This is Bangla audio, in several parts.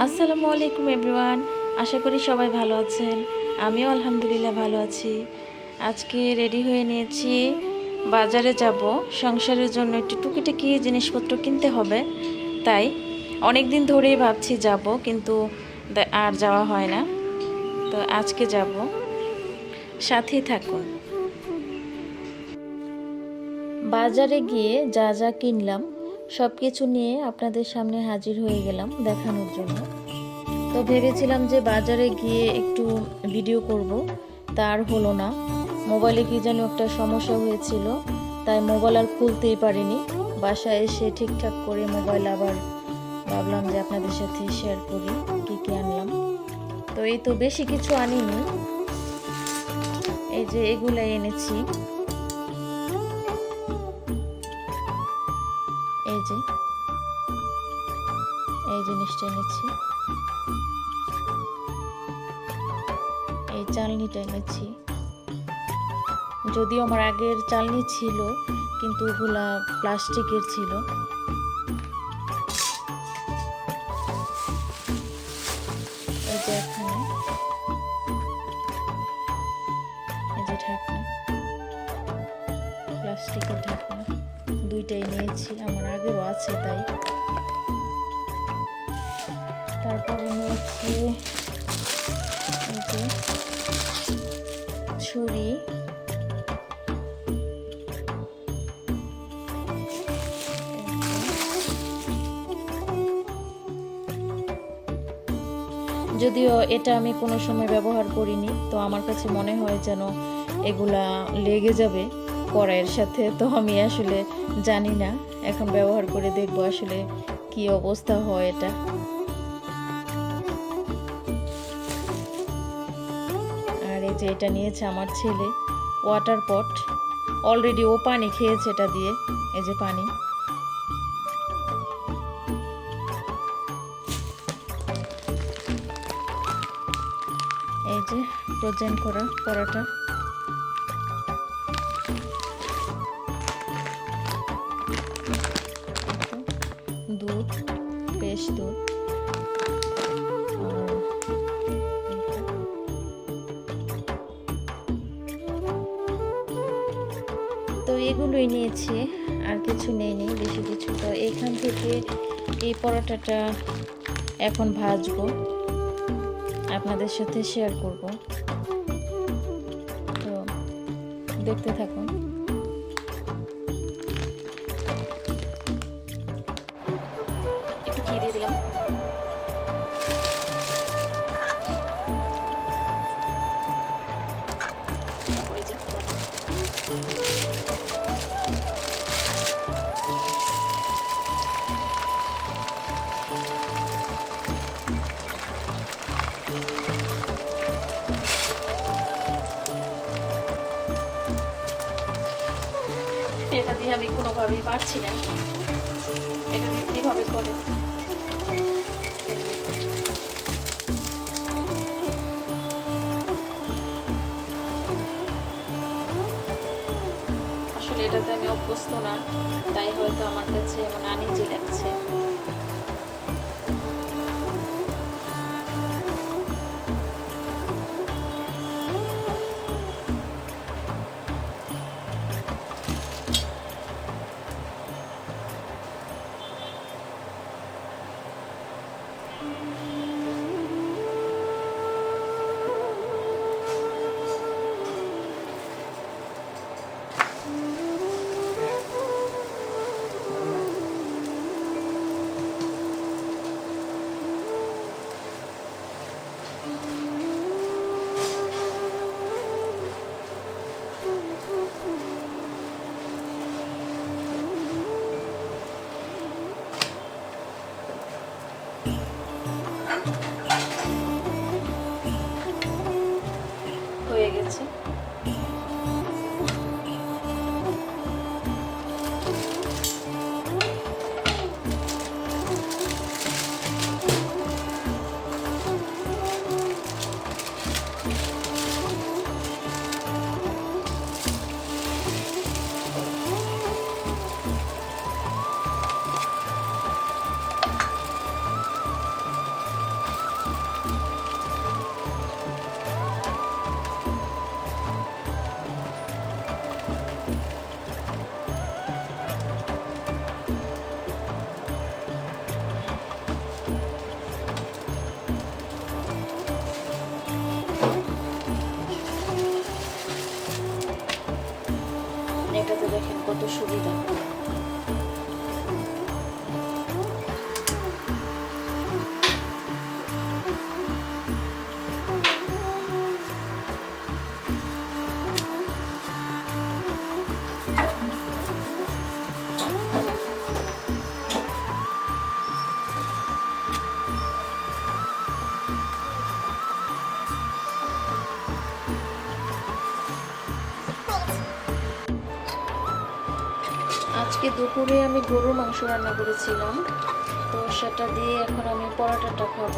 আসসালামু আলাইকুম এভরিওয়ান, আশা করি সবাই ভালো আছেন। আমিও আলহামদুলিল্লাহ ভালো আছি। আজকে রেডি হয়ে নিয়েছি, বাজারে যাব। সংসারের জন্য একটু টুকিটাকি জিনিসপত্র কিনতে হবে। তাই অনেক দিন ধরেই ভাবছি যাব, কিন্তু আর যাওয়া হয় না। তো আজকে যাব। সাথেই থাকুন। বাজারে গিয়ে যা যা কিনলাম সব কিছু নিয়ে আপনাদের সামনে হাজির হয়ে গেলাম দেখানোর জন্য। তো ভেবেছিলাম যে বাজারে গিয়ে একটু ভিডিও করব। তার হলো না। মোবাইলে কি যেন একটা সমস্যা হয়েছিল, তাই মোবাইল আর খুলতেই পারিনি। বাসায় এসে ঠিকঠাক করে মোবাইল আবার ভাবলাম যে আপনাদের সাথে শেয়ার করি, কী কী আনলাম। তো এই তো বেশি কিছু আনিনি। এই যে এগুলাই এনেছি। এনেছি এই চালনিটা এনেছি যদিও আমার আগের চালনি ছিল, কিন্তু ওগুলা প্লাস্টিকের ছিল। এই যে এখানে। প্লাস্টিকের ঢাকনা। দুইটাই নিয়েছি, আমার আগেও আছে তাই। তারপরে নিয়েছি ছুরি। যদিও এটা আমি কোনো সময় ব্যবহার করিনি, তো আমার কাছে মনে হয় যেন এগুলা লেগে যাবে কড়াইয়ের সাথে, তো আমি আসলে জানি না। এখন ব্যবহার করে দেখব আসলে কি অবস্থা হয় এটা। যে এটা নিয়েছে আমার ছেলে ওয়াটার পট অলরেডি ও পানি খেয়েছে এটা দিয়ে, এই যে পানি। এই যে প্রজেন্ট করা, পরাটা। এগুলোই নিয়েছি, আর কিছু নেইনি, বেশি কিছু। তো এখান থেকে এই পরোটাটা এখন ভাজবো, আপনাদের সাথে শেয়ার করব। তো দেখতে থাকুন। কোনোভাবেই পারছি না। এটা কীভাবে করে? আসলে এটাতে আমি অভ্যস্ত না, তাই হয়তো আমার কাছে এমন আনিজি লাগছে। あ。আজকে দুপুরে আমি গরুর মাংস রান্না করেছিলাম। তো সেটা দিয়ে এখন আমি পরোটাটা খাব।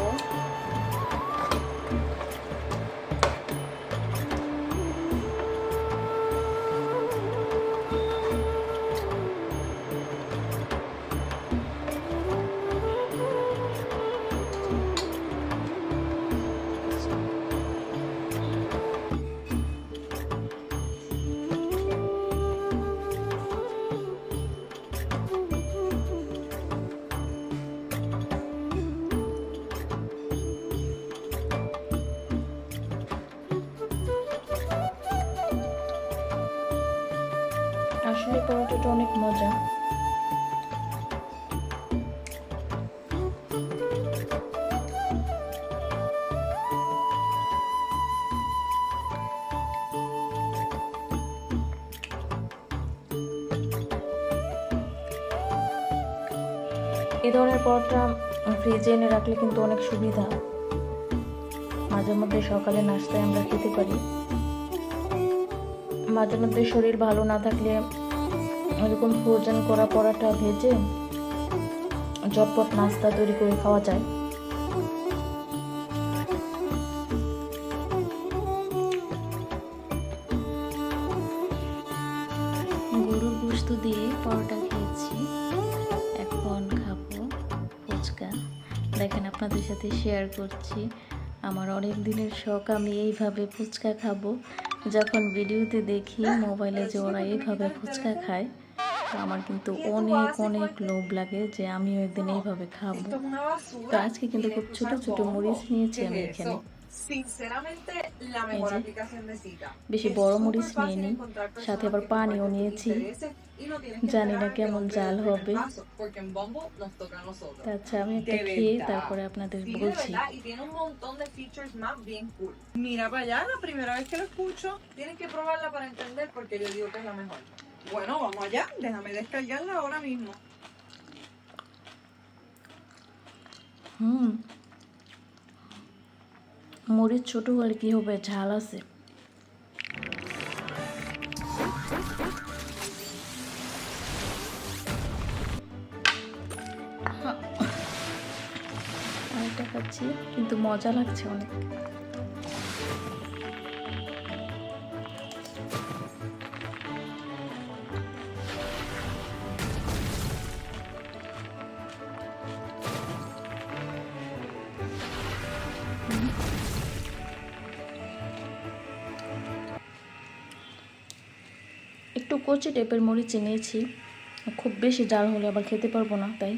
আসলে পরোটাটা অনেক মজা। এই ধরনের পরোটা ফ্রিজে এনে রাখলে কিন্তু অনেক সুবিধা। মাঝে মধ্যে সকালে নাস্তায় আমরা খেতে পারি। মাঝে মধ্যে শরীর ভালো না থাকলে এরকম ভোজন করা পরাটা ভেজে ঝটপট নাস্তা তৈরি করে খাওয়া যায়। গরুর গোস্ত দিয়ে পরোটা খেয়েছি। এখন খাব ফুচকা। দেখেন আপনাদের সাথে শেয়ার করছি। আমার অনেক দিনের শখ, আমি এইভাবে ফুচকা খাব। যখন ভিডিওতে দেখি মোবাইলে যে ওরা এইভাবে ফুচকা খায় আমার কিন্তু অনেক অনেক লোভ লাগে যে আমি ওই দিন এইভাবে খাব। তো আজকে কিন্তু খুব ছোট ছোট মরিচ নিয়েছি আমি এখানে। বেশি বড় মরিচ নিয়ে সাথে আবার পানিও নিয়েছি। জানি না কেমন জাল হবে। আচ্ছা আমি একটা খেয়ে তারপরে আপনাদের বলছি। Bueno, vamos allá, déjame descargarla ahora mismo. হুম মরিচ ছোট হলে কি হবে ঝাল আছে আরেকটা খাচ্ছি কিন্তু মজা লাগছে অনেক কচি টাইপের মরিচ নিয়েছি খুব বেশি জাল হলে আবার খেতে পারব না তাই।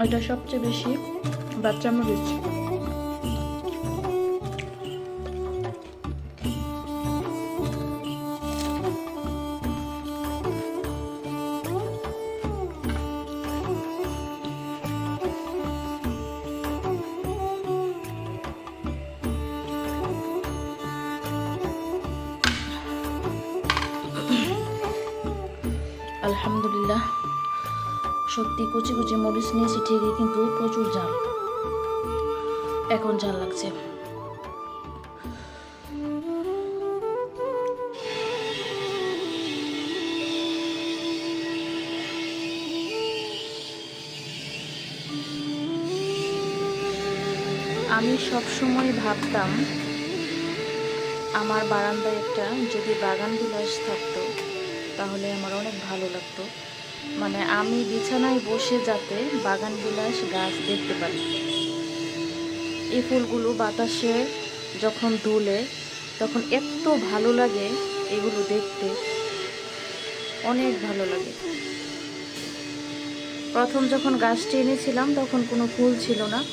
এটা সবচেয়ে বেশি বাচ্চা মরিচ। সত্যি কুচি কুচি মরিচ নিয়েছি ঠিকই কিন্তু প্রচুর ঝাল। এখন ঝাল লাগছে। আমি সব সময় ভাবতাম, আমার বারান্দায় একটা যদি বাগান বিলাস থাকতো, তাহলে আমার অনেক ভালো লাগতো। মানে আমি বিছানায় বসে যাতে বাগান বিলাস গাছ দেখতে পারি। এই ফুলগুলো বাতাসে যখন দুলে, তখন এত ভালো লাগে এগুলো দেখতে। অনেক ভালো লাগে। প্রথম যখন গাছটি এনেছিলাম, তখন কোনো ফুল ছিল না।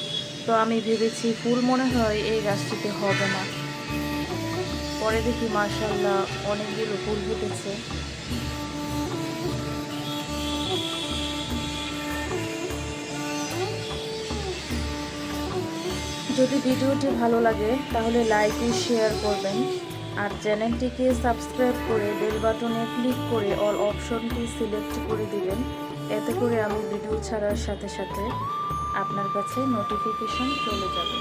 তো আমি ভেবেছি, ফুল মনে হয় এই গাছটিতে হবে না। পরে দেখি মার্শাল্লাহ অনেকগুলো ফুল ফুটেছে। যদি ভিডিওটি ভালো লাগে, তাহলে লাইক ও শেয়ার করবেন। আর চ্যানেলটিকে সাবস্ক্রাইব করে বেল বাটনে ক্লিক করে অল অপশনটি সিলেক্ট করে দিবেন। এতে করে আমি ভিডিও ছাড়ার সাথে সাথে আপনার কাছে নোটিফিকেশন চলে যাবে।